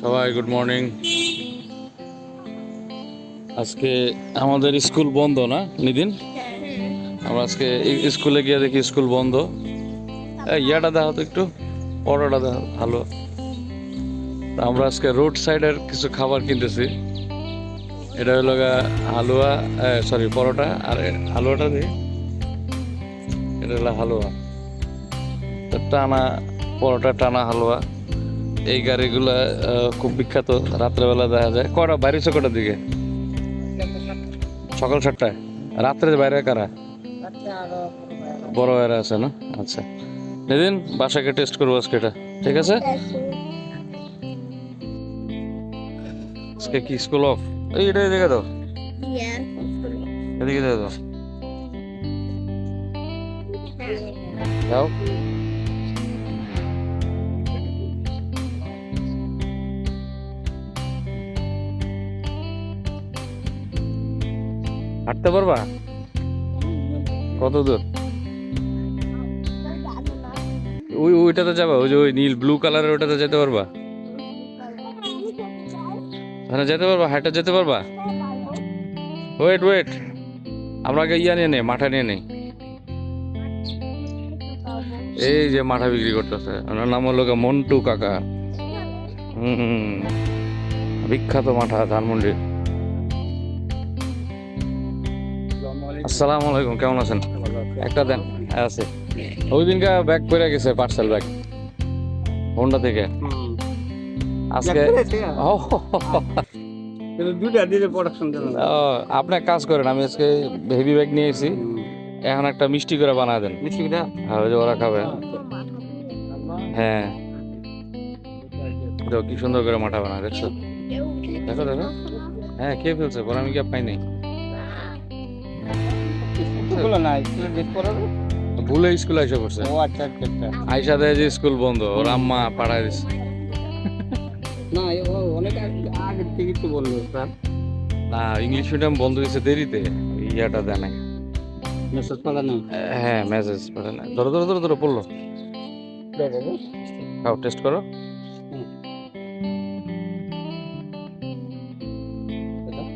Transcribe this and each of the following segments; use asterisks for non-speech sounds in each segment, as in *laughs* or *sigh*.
সবাই good morning আজকে আমাদের স্কুল বন্ধ না নিদিন আমরা আজকে স্কুলে গিয়ে দেখি স্কুল বন্ধ। ইয়াটা দেখো তো একটু, পরোটা দেখো ভালো আমরা আজকে রোড সাইডের কিছু খাবার কিনতেছি। এটা হলো হালুয়া সরি পরোটা, আর হালুয়াটা দিই। এটা হলো হালুয়া। টানা, পরোটা, টানা হালুয়া। এই গাড়িগুলা খুব বিখ্যাত। রাত্রেবেলা দেখা যায়। কটা? বাইরে কটার দিকে? সকাল সাতটায় রাত্রে বাইরে কারা? বড় বাইরে আছে না? আচ্ছা। এদিন বাসাকে টেস্ট করব আজকে এটা। ঠিক আছে? আজকে কি স্কুল অফ এই, এটা এদিকে দাও। এদিকে দাও। দাও। হাঁটতে পারবা? কত দূর? ওই ওইটাতে যাবা, ওই যে ওই নীল ব্লু কালারের ওটাতে যেতে পারবা? ওখানে যেতে পারবা হাইটা যেতে পারবা? ওয়েট ওয়েট আমরা আগে ইয়া নিয়ে নেই, মাঠা নিয়ে নেই। এই যে মাঠা বিক্রি করতেছে, ওনার নাম হলো মন্টু কাকা। হুম। বিখ্যাত মাঠা, ধানমন্ডি। আসসালামু আলাইকুম কেমন আছেন? একটা দেন হ্যাঁ, আছে। ওই দিনকে ব্যাগ করে গেছে পার্সেল ব্যাগ হোন্ডা থেকে। আজকে আপনি এক কাজ করেন আমি আজকে হেভি ব্যাগ নিয়ে এসেছি। এখন একটা মিষ্টি করে বানায় দেন। মিষ্টিটা আর ওই যে ওরা খাবে। হ্যাঁ। দেখো কি সুন্দর করে মাঠা বানায় দেখছ? দেখো দেখো। হ্যাঁ কে ফেলছে পরে আমি কি পাই নাই। না স্কুলে ভুলে স্কুল এসে পড়ছে। ও আচ্ছা আচ্ছা আচ্ছা। আইসা দেয় যে স্কুল বন্ধ ওর আম্মা পাঠায় দিচ্ছে না ও অনেক আগে থেকে তো বলল স্যার। না ইংলিশ মিডিয়াম বন্ধ দিচ্ছে দেরিতে ইয়াটা দেয় নাই। মেসেজ পালা নেই? হ্যাঁ মেসেজ পাঠায় নাই। ধরো ধরো ধরো ধরো পড়ল। খাও টেস্ট করো।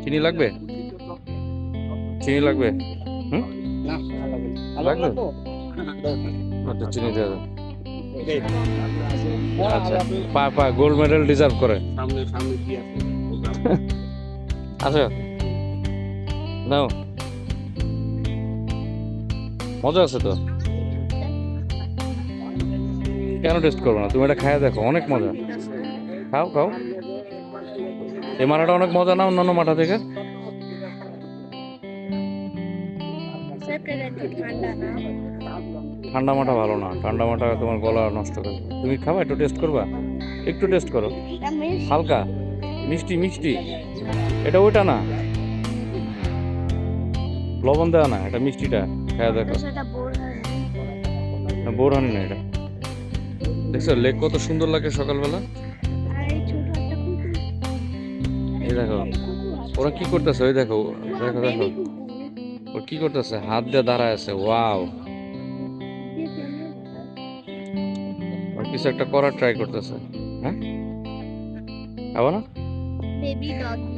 চিনি লাগবে? চিনি লাগবে? না লাগবে? আচ্ছা চিনি দিয়ে দাও। আচ্ছা আচ্ছা পা পা গোল্ড মেডেল ডিজার্ভ করে। সামনে সামনে কি আছে? আচ্ছা নাও। মজা আছে তো? কেন টেস্ট করব না? তুমি এটা খায় দেখো অনেক মজা। খাও খাও। এই মাঠাটা অনেক মজা না অন্যান্য মাঠা থেকে? ঠান্ডা মাঠা ভালো না। ঠান্ডা মাঠা তোমার গলা নষ্ট করে তুমি খাবা, একটু টেস্ট করবা? একটু টেস্ট করো। হালকা, মিষ্টি মিষ্টি। এটা ওইটা না। লবণ দেওয়া না, এটা মিষ্টিটা। খেয়ে দেখো। বোরহানি না এটা। দেখছ, লেক কত সুন্দর লাগে সকালবেলা। এই দেখো, ওরা কি করতেছে? ওই দেখো দেখো দেখো। ও কি করতেছে? হাত দিয়ে দাঁড়ায় আছে। ওয়াও কিছু একটা করার ট্রাই করতেছে। হ্যাঁ? খাব না বেবি ডগি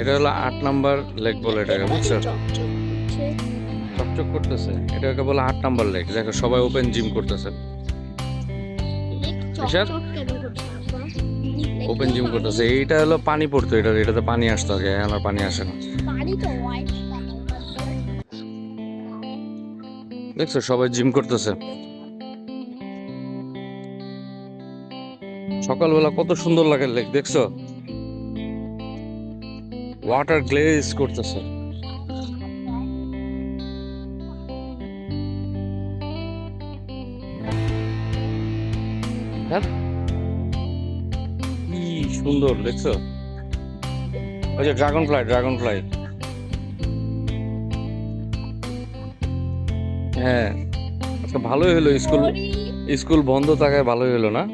এটা হলো আট নাম্বার লেক বলে এটাকে বুঝছ? চকচক করতেছে। এটাকে বলে আট নাম্বার লেক দেখো সবাই ওপেন জিম করতেছে। ওপেন জিম করতেছে। এইটা হলো পানি পড়তো এটা এটাতে পানি আসতো আগে এখন আর পানি আসে না। দেখছ, সবাই জিম করতেছে। সকালবেলা কত সুন্দর লাগে লেক, দেখছ? ওয়াটার গ্লেজ করতেছে। হ্যাঁ? কি সুন্দর, দেখছ? ওই যে ড্রাগন ফ্লাই ড্রাগন ফ্লাই হ্যাঁ। আজকে ভালোই হলো স্কুল স্কুল বন্ধ থাকায় ভালোই হলো না। *laughs*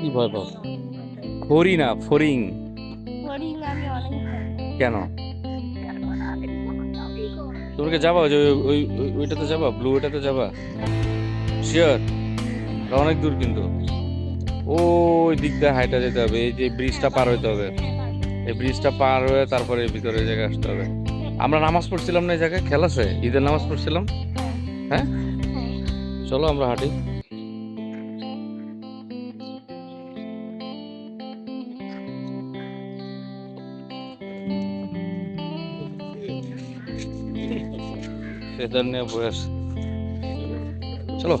কি ভয় পাও ফরি না ফরিং কেন আমি তুমি কি যাবা? ওই যে ওই- ওই ওই- ওইটাতে যাবা? ব্লু ওইটাতে যাবা? শিওর অনেক দূর কিন্তু। ওই দিক দিয়ে হাইটা যেতে হবে, এই যে ব্রিজটা পার হইতে হবে। এই ব্রিজটা পার হয়ে তারপরে ভিতরে জায়গায় আসতে হবে। আমরা নামাজ পড়ছিলাম না এই জায়গায়? খেলা আছে? ঈদের নামাজ পড়ছিলাম? হ্যাঁ? চলো আমরা হাঁটি। ফেদার নিয়ে বয়স। চলো।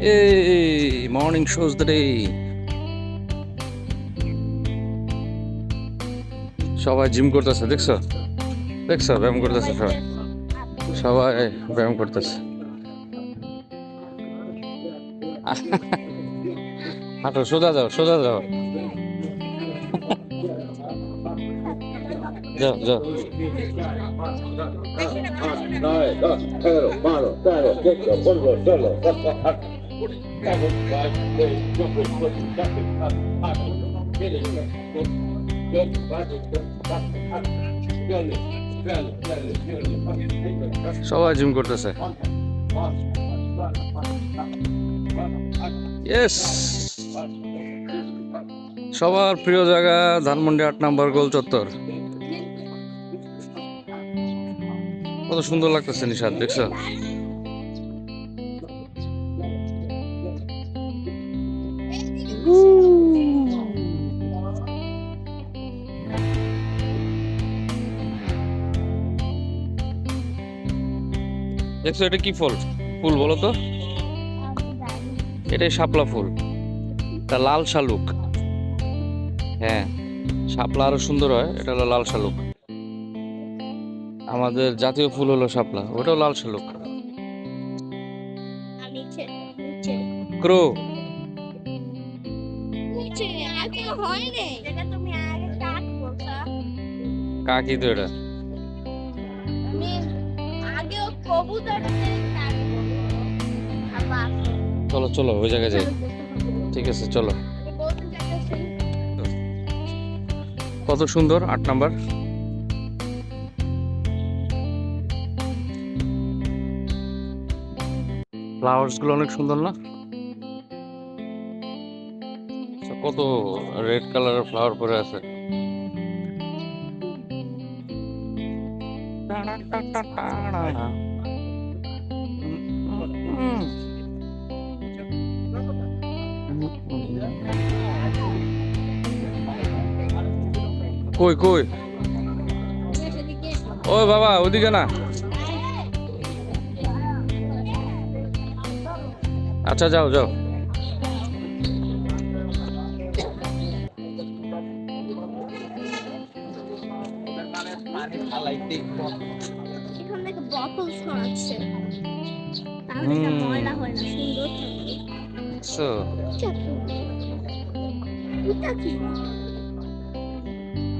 এই মর্নিং শোজ দ্য ডে সবাই জিম করতেছে দেখছ? দেখছ ব্যায়াম করতেছে সবাই? সবাই ব্যায়াম করতেছে। হাঁটো সোজা যাও সোজা যাও। যাও যাও। Nine, dos, cero, malo, cero, সবাই জিম করতেছে। সবার প্রিয় জায়গা ধানমন্ডি আট নাম্বার গোল চত্বর। কত সুন্দর লাগতেছে নিশাদ দেখছ? দেখছ এটা কি ফুল? ফুল বলো তো। এটাই শাপলা ফুল। এটা লাল শালুক। হ্যাঁ শাপলা আরও সুন্দর হয়। এটা হলো লাল শালুক। আমাদের জাতীয় ফুল হলো শাপলা। ওটাও লাল শালুক। নিচে নিচে ক্রো কাকি তো এটা। চলো চলো ওই জায়গায় যাই। ঠিক আছে চলো। কত সুন্দর আট নাম্বার। ফ্লাওয়ার্সগুলো অনেক সুন্দর না? আচ্ছা, কত রেড কালারের ফ্লাওয়ার পরে আছে? *laughs* কই কই? ও বাবা ওদিকে না। আচ্ছা যাও যাও। কি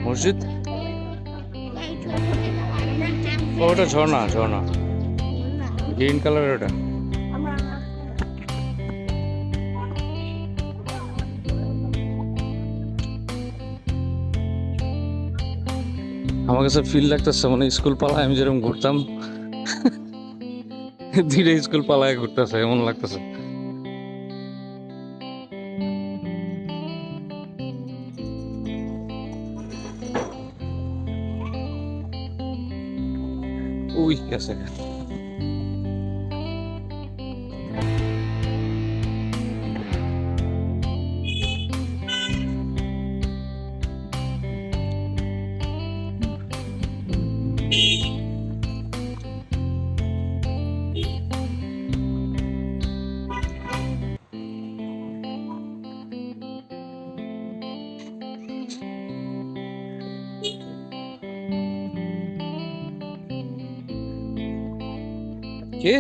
মসজিদ? ওটা ঝর্ণা ঝর্ণা। গ্রিন কালারের ওটা। আমার কাছে ফিল লাগতেছে মানে স্কুল পালায় আমি যেরকম ঘুরতাম, *laughs* ধীরে স্কুল পালায় ঘুরতেছে, এমন লাগতেছে। উই গেছে কি?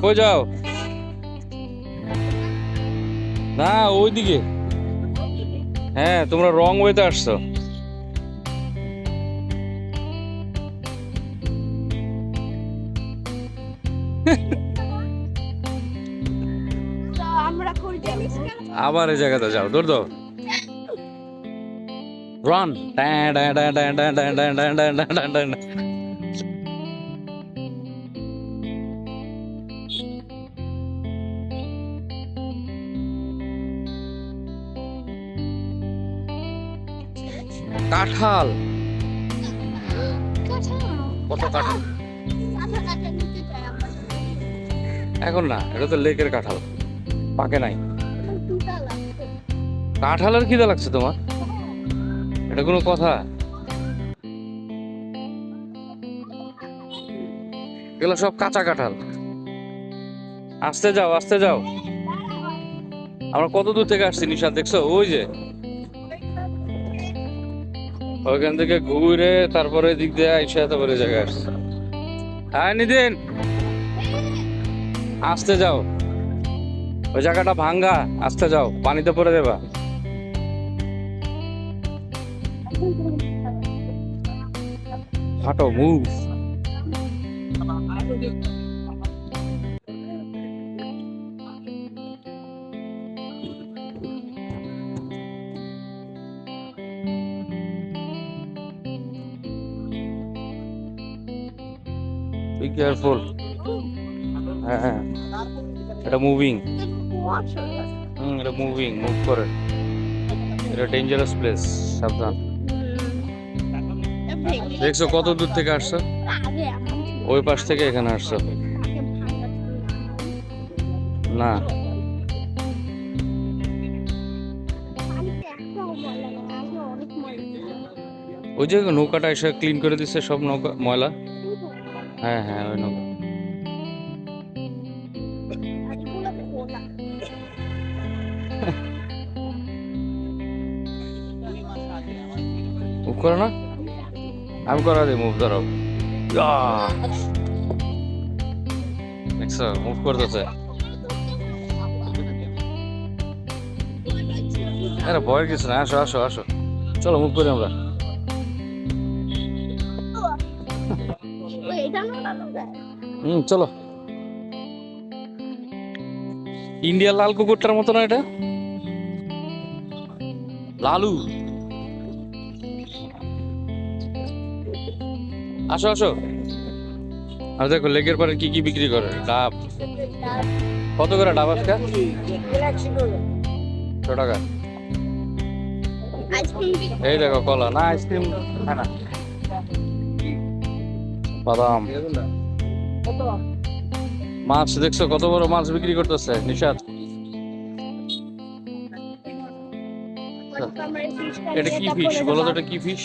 কই যাও? না ওইদিকে। হ্যাঁ তোমরা রং ওয়েতে আসছো। *laughs* আবার এই জায়গাতে যাও দৌড় দাও রান কাঁঠাল কত কাঁঠাল এখন না এটা তো লেকের কাঁঠাল পাকে নাই কাঁঠালের খিদে লাগছে তোমার এটা কোনো কথা? এগুলো সব কাঁচা কাঁঠাল। আসতে যাও আসতে যাও। আমরা কত দূর থেকে আসছি নিশাদ দেখছ? ওই যে। ওইখান থেকে ঘুরে তারপরে দিক দিয়ে আইসা তারপরে জায়গায় আসছে। হ্যাঁ নিদিন আসতে যাও। ওই জায়গাটা ভাঙ্গা। আসতে যাও। পানিতে পড়ে দেবা হাঁটো মুভ বি কেয়ারফুল হ্যাঁ হ্যাঁ। এটা মুভিং হুম, এটা মুভিং মুভ করে। এটা ডেঞ্জারাস প্লেস সাবধান। দেখছ কত দূর থেকে আসছো? ওই পাশ থেকে এখানে আসছো। না। ওই যে নৌকাটা এসে ক্লিন করে দিচ্ছে সব নৌকা, ময়লা? হ্যাঁ হ্যাঁ ওই নৌকা। করো না? আমি করা দিই মুভ ধরো। দেখছ মুভ করতেছে। আরে, ভয়ের কিছু না আসো আসো আসো। চলো মুভ করি আমরা। হুম, চলো। ইন্ডিয়া লাল কুকুরটার মতো না এটা? লালু। আসো আসো। আর দেখো, লেগের পরে কি কি বিক্রি করে? ডাব। কত করে ডাব আজকে? ছ টাকা। এই দেখো, কলা। না, আইসক্রিম বাদাম। মাছ, দেখছ কত বড় মাছ বিক্রি করতেছে? নিশাদ এটা কি ফিশ বলো তো এটা কি ফিশ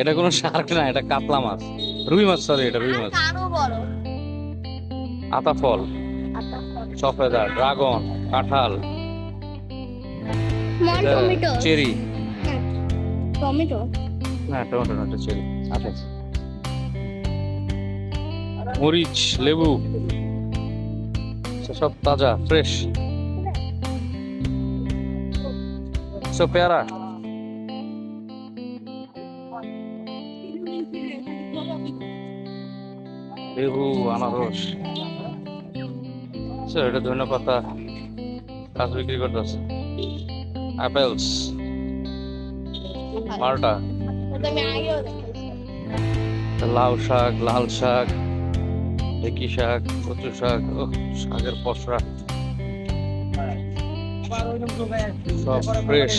এটা কোনো শার্ক না এটা কাতলা মাছ। রুই মাছ সরি এটা রুই মাছ। আতা ফল। সফেদা ড্রাগন কাঁঠাল। চেরি। টমেটো। না টমেটো না এটা চেরি। আচ্ছা। মরিচ লেবু। সব তাজা ফ্রেশ। সব পেয়ারা? লেবু, আনারস। স্যার, এটা ধনে পাতা গাছ বিক্রি করতেছে অ্যাপেলস মালটা। লাউ শাক, লাল শাক ঢেকি শাক, কচু শাক ও শাকের পসরা। সব ফ্রেশ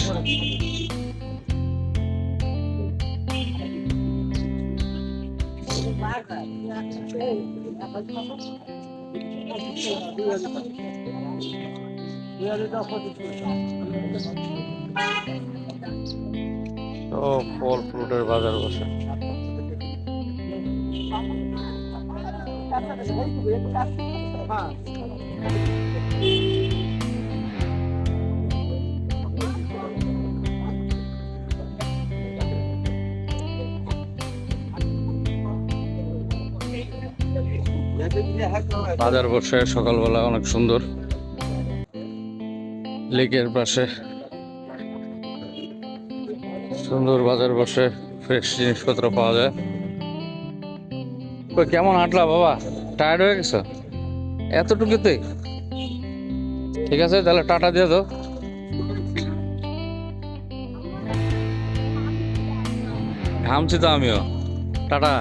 ফল ফ্রুটের বাজার বসে। বাজার বসে, সকালবেলা অনেক সুন্দর। লেকের পাশে। সুন্দর বাজার বসে, ফ্রেশ জিনিসপত্র পাওয়া যায়। কই, কেমন হাঁটলা বাবা? টায়ার্ড হয়ে গেছো? এতটুকুতে ঠিক আছে, তাহলে টাটা দিয়ে দাও। ঘামছি তো আমিও। টাটা।